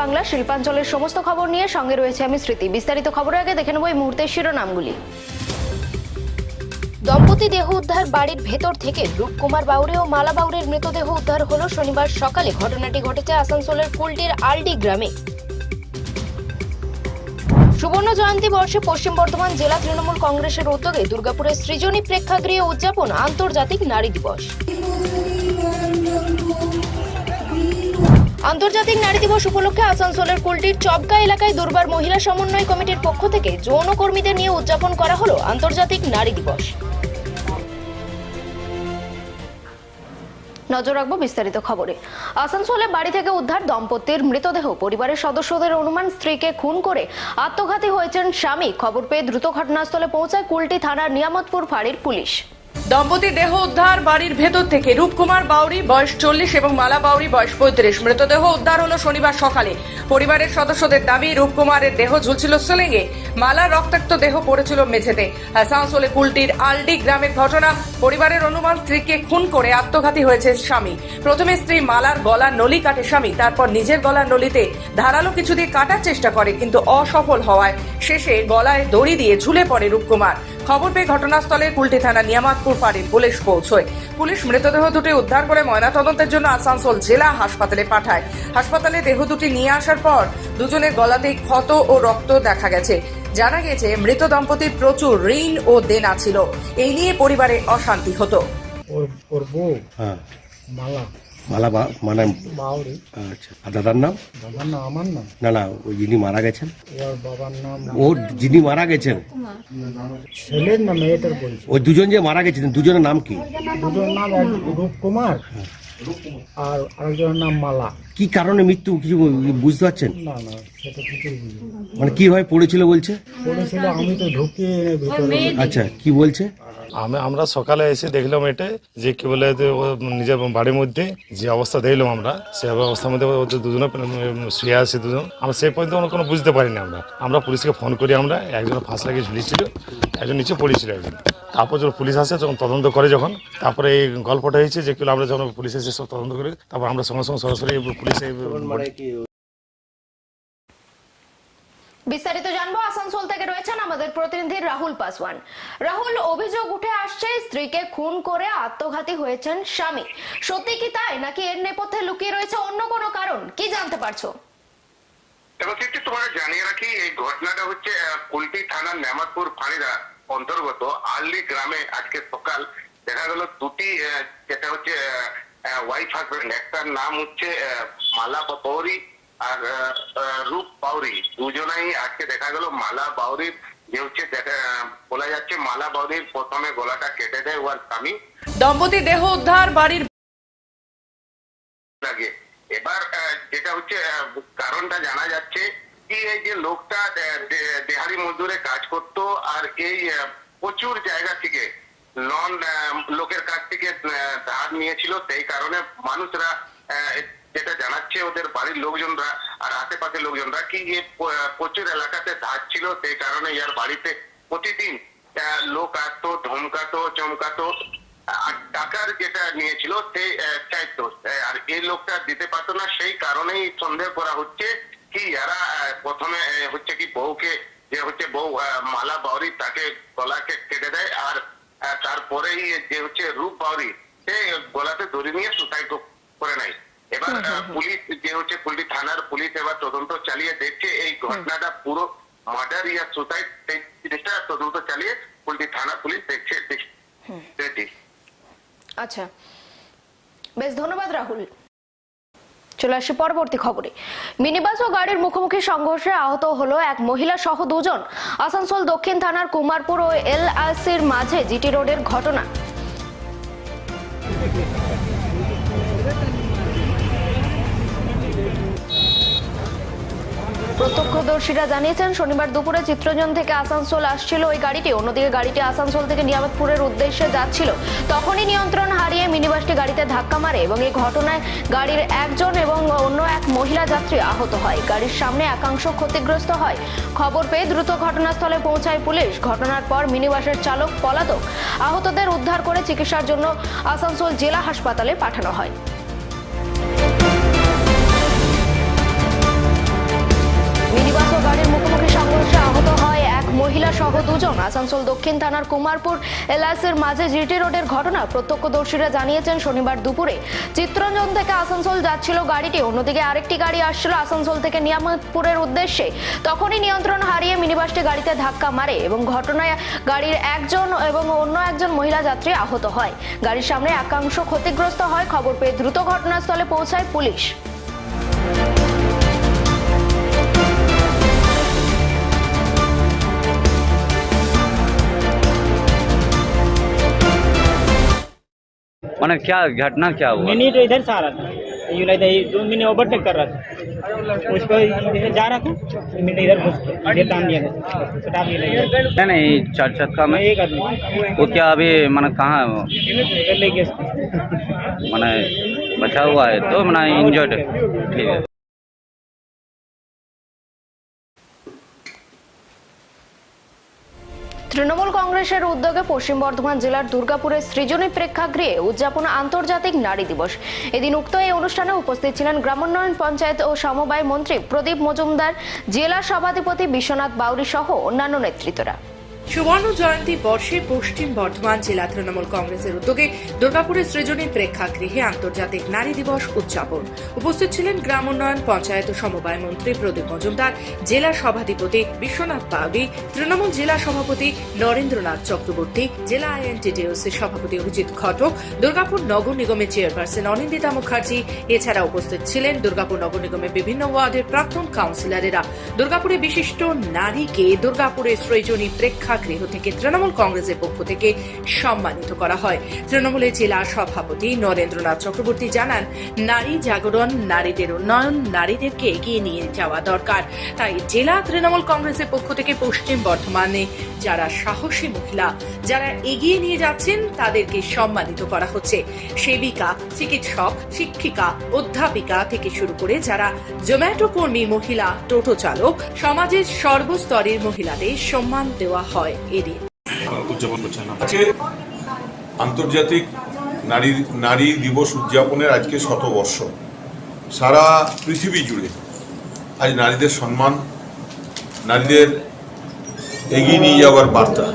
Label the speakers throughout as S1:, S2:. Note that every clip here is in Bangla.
S1: বাংলা। শিল্পাঞ্চলের সমস্ত খবর নিয়ে সঙ্গে রয়েছে আমি স্মৃতি। বিস্তারিত খবরের আগে দেখে নেব এই মুহূর্তের শিরোনামগুলি। দম্পতি দেহ উদ্ধার বাড়ির ভেতর থেকে রূপকুমার বাউরে ও মালা বাউরের মৃতদেহ উদ্ধার হল শনিবার সকালে। ঘটনাটি ঘটেছে আসানসোলের কুলটির আলডি গ্রামে। সুবর্ণ জয়ন্তী বর্ষে পশ্চিম বর্ধমান জেলা তৃণমূল কংগ্রেসের উদ্যোগে দুর্গাপুরের সৃজনী প্রেক্ষাগৃহে উদযাপন আন্তর্জাতিক নারী দিবস। আন্তর্জাতিক নারী দিবস উপলক্ষে আসানসোলের কুলটির চবকা এলাকায় দুর্বার মহিলা সমন্বয় কমিটির পক্ষ থেকে যৌন কর্মীদের নিয়ে উদযাপন করা হলো আন্তর্জাতিক নারী দিবস। নজর রাখব বিস্তারিত খবরে। আসানসোলে বাড়ি থেকে উদ্ধার দম্পতির মৃতদেহ। পরিবারের সদস্যদের অনুমান, স্ত্রীকে খুন করে আত্মঘাতী হয়েছেন স্বামী। খবর পেয়ে দ্রুত ঘটনাস্থলে পৌঁছায় কুলটি থানার নিয়ামতপুর ফাঁড়ির পুলিশ।
S2: দম্পতি দেহ উদ্ধার, বাড়ির ভেতর থেকে রূপকুমার বাউরি, বয়স চল্লিশ, এবং মালা বাউরি, বয়স পঁয়ত্রিশ। মৃতদেহ উদ্ধার হলো শনিবার সকালে। পরিবারের সদস্যদের দাবি, রূপকুমারের দেহ ঝুলছিল সিলিংয়ে। মালার রক্তাক্ত দেহ পড়েছিল মেঝেতে। আসানসোলে কুলটির আলডি গ্রামের ঘটনা। পরিবারের অনুমান, স্ত্রীকে খুন করে আত্মঘাতী হয়েছে স্বামী। প্রথমে স্ত্রী মালার গলার নলি কাটে স্বামী, তারপর নিজের গলার নলিতে ধারালো কিছু দিয়ে কাটার চেষ্টা করে, কিন্তু অসফল হওয়ায় শেষে গলায় দড়ি দিয়ে ঝুলে পড়ে রূপকুমার। খবর পেয়ে ঘটনাস্থলে কুলটি থানা নিয়ামাতপুর ফাঁড়ির পুলিশ পৌঁছয়। পুলিশ মৃতদেহ দুটি উদ্ধার করে ময়নাতদন্তের জন্য আসানসোল জেলা হাসপাতালে পাঠায়। হাসপাতালে দেহ দুটি নিয়ে আসার পর দুজনের গলাতে ক্ষত ও রক্ত দেখা গেছে। জানা গেছে মৃত দম্পতির প্রচুর ঋণ ও দেনা ছিল। এই নিয়ে পরিবারে অশান্তি হতো।
S3: ওর ওর বউ
S4: হ্যাঁ।
S3: মালা।
S4: মালা বা মানে
S3: বাউরি
S4: আচ্ছা। আর দাদার নাম?
S3: দাদার নাম আমার নাম
S4: না না ওই যিনি মারা গেছেন।
S3: ওর বাবার নাম
S4: ও যিনি মারা গেছেন?
S3: ছেলের না মেয়েটার বলছে
S4: ওই দুজন যে মারা গেছেন দুজনের নাম কি?
S3: দুজনের নাম রূপকুমার। আর আরেকজনের নাম মালা।
S4: কি কারণে মৃত্যু কিছু বুঝতে পারছেন?
S3: না না সেটা কিছুই বুঝি। না।
S4: মানে কীভাবে পড়েছিল বলছে?
S3: আমি তো ঢুকিয়ে ভিতরে
S4: আচ্ছা কি বলছে?
S5: আমি আমরা সকালে এসে দেখলাম এটা যে কি বলে যে ও নিজের বাড়ির মধ্যে যে অবস্থা দেখলাম আমরা সেই অবস্থার মধ্যে ওদের দুজনে শুয়ে আছে দুজন আমরা সেই পর্যন্ত আমরা কোনো বুঝতে পারিনি আমরা। আমরা পুলিশকে ফোন করি আমরা একজন ফাঁস লাগিয়ে ঝুলিয়েছিল একজন নিচে পড়েছিল একজন। তারপর যখন পুলিশ আসে তখন তদন্ত করে যখন তারপরে এই গল্পটা হয়েছে যে কিলো আমরা যখন পুলিশ এসে সব তদন্ত করি তারপর আমরা সঙ্গে সঙ্গে সরাসরি পুলিশে
S1: বিস্তারিত জানব আসানসোল থেকে রয়েছেন আমাদের প্রতিনিধি রাহুল পাসওয়ান। রাহুল অভিযোগ উঠে আসছে স্ত্রীকে খুন করে আত্মঘাতী হয়েছেন স্বামী। সত্যি কি তাই নাকি এর নেপথ্যে লুকিয়ে রয়েছে অন্য কোনো কারণ? কি জানতে পারছ?
S6: এবং একটু তোমাকে জানিয়ে রাখি এই ঘটনাটা হচ্ছে কুলটি থানার নেমাতপুর ফাঁড়িরা অন্তর্গত আর্লি গ্রামে আজকে সকাল দেখা গেল দুটি যেটা হচ্ছে ওয়াইফ হাজবেন্ড একটার নাম হচ্ছে মালা বাউরি আর রূপ বাউরি। দুজনাই আজকে দেখা গেল মালা বাউরির যে হচ্ছে বলা যাচ্ছে মালা বাউরির প্রথমে গলাটা কেটে দেয় ওর স্বামী।
S2: দম্পতি দেহ উদ্ধার বাড়ির
S6: লাগে। এবার যেটা হচ্ছে কারণটা জানা যাচ্ছে কি এই যে লোকটা দেহারি মজদুরে কাজ করত আর এই প্রচুর জায়গা থেকে নন লোকের কাছ থেকে ধার নিয়েছিল। সেই কারণে মানুষরা যেটা জানাচ্ছে ওদের বাড়ির লোকজনরা আর আশেপাশের লোকজনরা কি যে প্রচুর এলাকাতে ধার ছিল সেই কারণে ইয়ার বাড়িতে প্রতিদিন লোক আসতো ধমকাতো চমকাতো আর টাকার যেটা নিয়েছিল সে আহ, চাইতো। আর এই লোকটা দিতে পারতো না সেই কারণেই সন্দেহ করা হচ্ছে কি এরা প্রথমে হচ্ছে কি বউকে যে হচ্ছে বউ মালা বাউরি তাকে গলাকে কেটে দেয় আর তারপরেই যে হচ্ছে রূপ বাউরি সে গলাতে দড়ি নিয়ে সুসাইড করে নাই এবার পুলিশ যে হচ্ছে পুলিশ থানার পুলিশ এবার তদন্ত চালিয়ে দেখছে এই ঘটনাটা পুরো মার্ডার ইয়া সুসাইড সেই জিনিসটা তদন্ত চালিয়ে পুলিশ থানা পুলিশ দেখছে।
S1: আচ্ছা। বেশ ধন্যবাদ রাহুল। চলে আসি পরবর্তী খবরে। মিনিবাস ও গাড়ির মুখোমুখি সংঘর্ষে আহত হলো এক মহিলা সহ দুজন। আসানসোল দক্ষিণ থানার কুমারপুর ও এলআইসির মাঝে জিটি রোডের ঘটনা। প্রত্যক্ষদর্শীরা জানিয়েছেন, শনিবার দুপুরে চিত্রজন থেকে আসানসোল আসছিল ওই গাড়িটি। অন্যদিকে গাড়িটি আসানসোল থেকে নিয়ামতপুরের উদ্দেশ্যে যাচ্ছিল। তখনই নিয়ন্ত্রণ হারিয়ে মিনিবাসটি গাড়িতে ধাক্কা মারে এবং এই ঘটনায় গাড়ির একজন এবং অন্য এক মহিলা যাত্রী আহত হয়। গাড়ির সামনে একাংশ ক্ষতিগ্রস্ত হয়। খবর পেয়ে দ্রুত ঘটনাস্থলে পৌঁছায় পুলিশ। ঘটনার পর মিনিবাসের চালক, পলাতক আহতদের উদ্ধার করে চিকিৎসার জন্য আসানসোল জেলা হাসপাতালে পাঠানো হয়। গাড়ির মুখোমুখি আহত হয় এক মহিলা সহ দুজন। আসানসোল দক্ষিণ থানার কুমারপুর মাঝে জিটি রোডের ঘটনা প্রত্যক্ষদর্শীরা জানিয়েছেন শনিবার দুপুরে। থেকে আসানসোল যাচ্ছিল গাড়িটি, অন্যদিকে আরেকটি গাড়ি আসছিল আসানসোল থেকে নিয়ামতপুরের উদ্দেশ্যে। তখনই নিয়ন্ত্রণ হারিয়ে মিনিবাসটি গাড়িতে ধাক্কা মারে এবং ঘটনায় গাড়ির একজন এবং অন্য একজন মহিলা যাত্রী আহত হয়। গাড়ির সামনে একাংশ ক্ষতিগ্রস্ত হয়। খবর পেয়ে দ্রুত ঘটনাস্থলে পৌঁছায় পুলিশ।
S7: मैंने क्या घटना क्या हुआ?
S8: मिनी तो इधर से आ रहा था। यू लाइक दो मिनी ओवरटेक कर रहा था। उसको इधर जा रहा था मिनी इधर घुस तान दिया था
S7: नहीं नहीं चार चक्का में
S8: एक आदमी।
S7: वो क्या अभी मैंने कहाँ है
S8: गया
S7: मैंने बचा हुआ है तो मैंने इंजर्ड ठीक है।
S1: তৃণমূল কংগ্রেসের উদ্যোগে পশ্চিম বর্ধমান জেলার দুর্গাপুরের সৃজনী প্রেক্ষাগৃহে উদযাপন আন্তর্জাতিক নারী দিবস। এদিন উক্ত এই অনুষ্ঠানে উপস্থিত ছিলেন গ্রামোন্নয়ন পঞ্চায়েত ও সমবায় মন্ত্রী প্রদীপ মজুমদার, জেলা সভাধিপতি বিশ্বনাথ বাউরি সহ অন্যান্য নেতৃত্বরা।
S2: সুবর্ণ জয়ন্তী বর্ষে পশ্চিম বর্ধমান জেলা তৃণমূল কংগ্রেসের উদ্যোগে দুর্গাপুরের সৃজনী প্রেক্ষাগৃহে আন্তর্জাতিক নারী দিবস উদযাপন। উপস্থিত ছিলেন গ্রাম উন্নয়ন পঞ্চায়েত সমবায় মন্ত্রী প্রদীপ মজুমদার, জেলা সভাধিপতি বিশ্বনাথ বাউরি তৃণমূল জেলা সভাপতি নরেন্দ্রনাথ চক্রবর্তী, জেলা আইএনটিটিউসি সভাপতি অভিজিৎ ঘটক, দুর্গাপুর নগর নিগমের চেয়ারপারসন অনিন্দিতা মুখার্জি। এছাড়া উপস্থিত ছিলেন দুর্গাপুর নগর নিগমের বিভিন্ন ওয়ার্ডের প্রাক্তন কাউন্সিলরেরা। দুর্গাপুরে বিশিষ্ট নারীকে দুর্গাপুরের সৃজনী প্রেক্ষাগৃহ থেকে তৃণমূল কংগ্রেসের পক্ষ থেকে সম্মানিত করা হয়। তৃণমূলের জেলা সভাপতি নরেন্দ্রনাথ চক্রবর্তী জানান, নারী জাগরণ, নারীদের উন্নয়ন, নারীদেরকে এগিয়ে নিয়ে যাওয়া দরকার। তাই জেলা তৃণমূল কংগ্রেসের পক্ষ থেকে পশ্চিম বর্ধমানে যারা সাহসী মহিলা, যারা এগিয়ে নিয়ে যাচ্ছেন, তাদেরকে সম্মানিত করা হচ্ছে। সেবিকা, চিকিৎসক, শিক্ষিকা, অধ্যাপিকা থেকে শুরু করে যারা জোম্যাটো কর্মী মহিলা, টোটো চালক, সমাজের সর্বস্তরের মহিলাদের সম্মান দেওয়া হয়। এদিন
S9: করছেন আজকে আন্তর্জাতিক নারী নারী দিবস উদযাপনের আজকে শতবর্ষ। সারা পৃথিবী জুড়ে আজ নারীদের সম্মান, নারীদের এগিয়ে নিয়ে যাওয়ার বার্তা।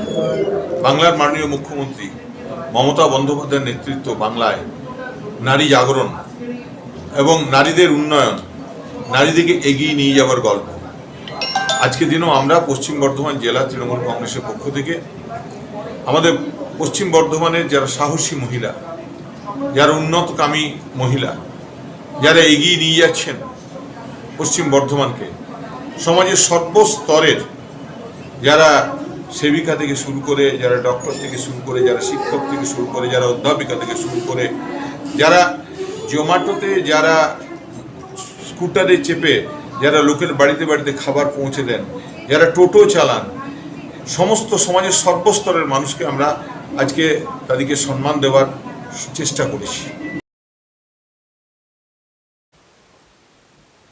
S9: বাংলার মাননীয় মুখ্যমন্ত্রী মমতা বন্দ্যোপাধ্যায়ের নেতৃত্ব বাংলায় নারী জাগরণ এবং নারীদের উন্নয়ন, নারীদেরকে এগিয়ে নিয়ে যাওয়ার গল্প। আজকে দিনও আমরা পশ্চিম বর্ধমান জেলা তৃণমূল কংগ্রেসের পক্ষ থেকে আমাদের পশ্চিম বর্ধমানের যারা সাহসী মহিলা, যারা উন্নতকামী মহিলা, যারা এগিয়ে নিয়ে যাচ্ছেন পশ্চিম বর্ধমানকে, সমাজের সর্বস্তরের যারা সেবিকা থেকে শুরু করে, যারা ডক্টর থেকে শুরু করে, যারা শিক্ষক থেকে শুরু করে, যারা অধ্যাপিকা থেকে শুরু করে, যারা জোম্যাটোতে যারা স্কুটারে চেপে যারা লোকের বাড়িতে বাড়িতে খাবার পৌঁছে দেন যারা টোটো চালান সমস্ত সমাজের সর্বস্তরের মানুষকে আমরা আজকে তাদেরকে সম্মান দেওয়ার চেষ্টা করেছি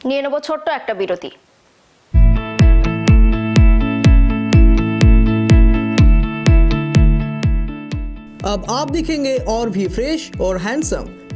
S1: নিয়ে নেব ছোট্ট একটা বিরতি
S10: अब आप दिखेंगे और भी फ्रेश और हैंडसम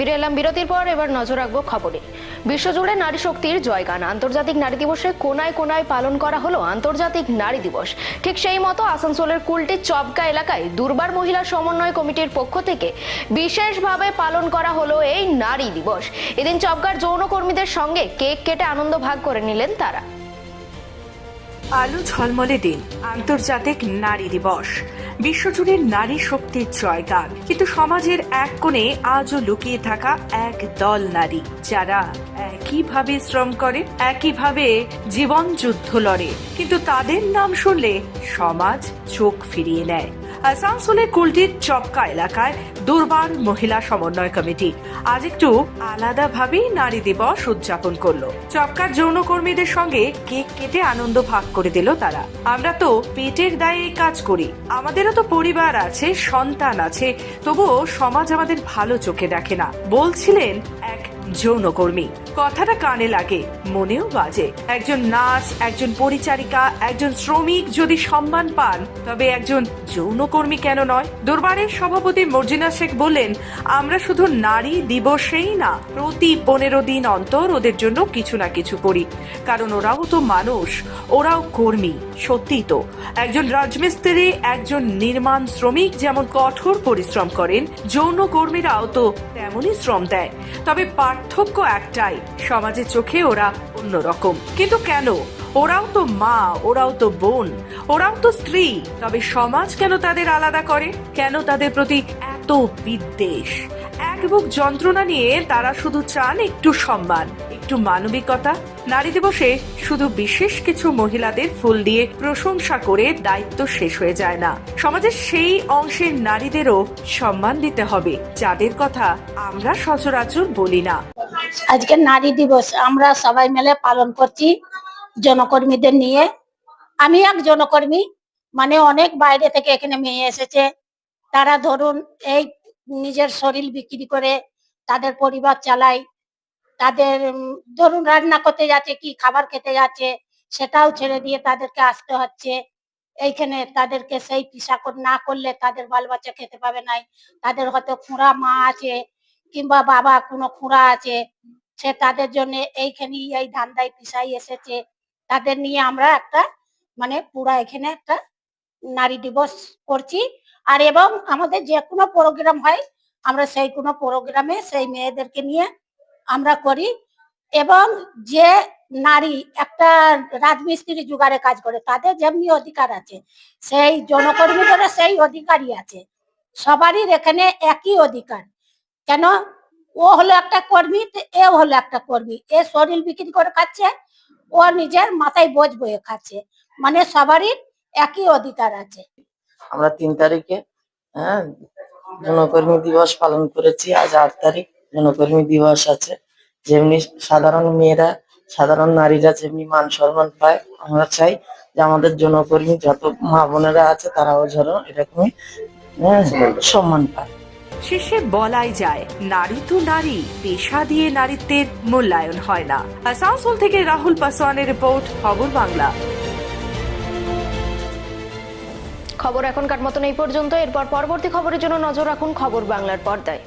S1: ফিরে এলাম বিরতির পর, এবার নজর রাখব খবরে। বিশ্বজুড়ে নারী শক্তির জয়গান। আন্তর্জাতিক নারী দিবসে কোনায় কোনায় পালন করা হলো আন্তর্জাতিক নারী দিবস। ঠিক সেই মতো আসানসোলের কুলটি চবকা এলাকায় দুর্বার মহিলা সমন্বয় কমিটির পক্ষ থেকে বিশেষভাবে পালন করা হলো এই নারী দিবস। এদিন চবকার যৌনকর্মীদের সঙ্গে কেক কেটে আনন্দ ভাগ করে নিলেন তারা।
S2: আলু ঝলমলে দিন। আন্তর্জাতিক নারী দিবস। বিশ্বজুড়ে নারী শক্তির জয়গান। কিন্তু সমাজের এক কোণে আজও লুকিয়ে থাকা এক দল নারী, যারা একইভাবে শ্রম করে, একইভাবে জীবন যুদ্ধ লড়ে। কিন্তু তাদের নাম শুনলে সমাজ চোখ ফিরিয়ে নেয়। আসানসোলের কুলটির চপকা এলাকায় দুর্বার মহিলা সমন্বয় কমিটি। আজ একটু আলাদাভাবেই নারী দিবস উদযাপন করল। চপকার যৌনকর্মীদের সঙ্গে কেক কেটে আনন্দ ভাগ করে দিল তারা। আমরা তো পেটের দায়ে কাজ করি। আমাদেরও তো পরিবার আছে, সন্তান আছে। তবুও সমাজ আমাদের ভালো চোখে দেখে না। বলছিলেন যৌনকর্মী। কথাটা কানে লাগে, মনেও বাজে। একজন নার্স, একজন পরিচারিকা, একজন শ্রমিক যদি সম্মান পান, তবে একজন যৌনকর্মী কেন নয়? দরবারের সভাপতি মর্জিনা শেখ বললেন, আমরা শুধু নারী দিবসেই না, প্রতি পনেরো দিন অন্তর ওদের জন্য কিছু না কিছু করি। কারণ ওরাও তো মানুষ, ওরাও কর্মী সত্যিই তো। একজন রাজমিস্ত্রি, একজন নির্মাণ শ্রমিক যেমন কঠোর পরিশ্রম করেন যৌন কর্মীরাও তো তেমনই শ্রম দেয়। তবে পার্থক্য একটাই সমাজের চোখে ওরা অন্যরকম। কিন্তু কেন? ওরাও তো মা, ওরাও তো বোন, ওরাও তো স্ত্রী। তবে সমাজ কেন তাদের আলাদা করে? কেন তাদের প্রতি এত বিদ্বেষ? এক বুক যন্ত্রণা নিয়ে তারা শুধু চান একটু সম্মান। একটু মানবিকতা, নারী দিবসে শুধু বিশেষ কিছু মহিলাদের ফুল দিয়ে প্রশংসা করে দায়িত্ব শেষ হয়ে যায় না। সমাজের সেই অংশের নারীদেরও সম্মান দিতে হবে, যাদের কথা আমরা সচরাচর বলি না।
S11: আজকে নারী দিবস, আমরা সবাই মিলে পালন করছি জনকর্মীদের নিয়ে। আমি এক জনকর্মী মানে অনেক বাইরে থেকে এখানে মেয়ে এসেছে। তারা ধরুন এই নিজের শরীর বিক্রি করে তাদের পরিবার চালায় তাদের ধরুন রান্না করতে যাচ্ছে, কি খাবার খেতে যাচ্ছে, সেটাও ছেড়ে দিয়ে তাদেরকে আসতে হচ্ছে। এইখানে তাদেরকে সেই পিসা না করলে তাদের বাল বাচ্চা খেতে পাবে নাই। তাদের হয়তো খুঁড়া মা আছে কিংবা বাবা কোনো খুঁড়া আছে, সে তাদের জন্য এইখানেই এই ধান্দায় পিসাই এসেছে। তাদের নিয়ে আমরা একটা মানে পুরা এখানে একটা নারী দিবস করছি। আর এবং আমাদের যে কোনো প্রোগ্রাম হয়, আমরা সেই কোনো প্রোগ্রামে সেই মেয়েদেরকে নিয়ে আমরা করি এবং যে নারী একটা রাজমিস্ত্রি জোগাড়ে কাজ করে, তাদের যেমনি অধিকার আছে, সেই জনকর্মীদেরও সেই অধিকারই আছে। সবারই এখানে একই অধিকার। কেন? ও হলো একটা কর্মী এ হলো একটা কর্মী। এ শরীর বিক্রি করে খাচ্ছে, ও নিজের মাথায় বোঝ বয়ে খাচ্ছে। মানে সবারই একই অধিকার আছে।
S12: আমরা তিন তারিখে হ্যাঁ জনকর্মী দিবস পালন করেছি, আজ আট তারিখ। জনকর্মী দিবস আছে। যেমনি সাধারণ মেয়েরা সাধারণ নারীরা যেমনি মান সম্মান পায় আমরা চাই যে আমাদের জনকর্মী যত মা বোনেরা আছে তারাও যেন এরকমই হ্যাঁ, সম্মান পায়।
S2: শেষে বলাই যায় নারী তো নারী পেশা দিয়ে নারীত্বের মূল্যায়ন হয় না। আসানসোল থেকে রাহুল পাসওয়ানের রিপোর্ট খবর বাংলা।
S1: খবর এখনকার মতন এই পর্যন্ত। এরপর পরবর্তী খবরের জন্য নজর রাখুন খবর বাংলার পর্দায়।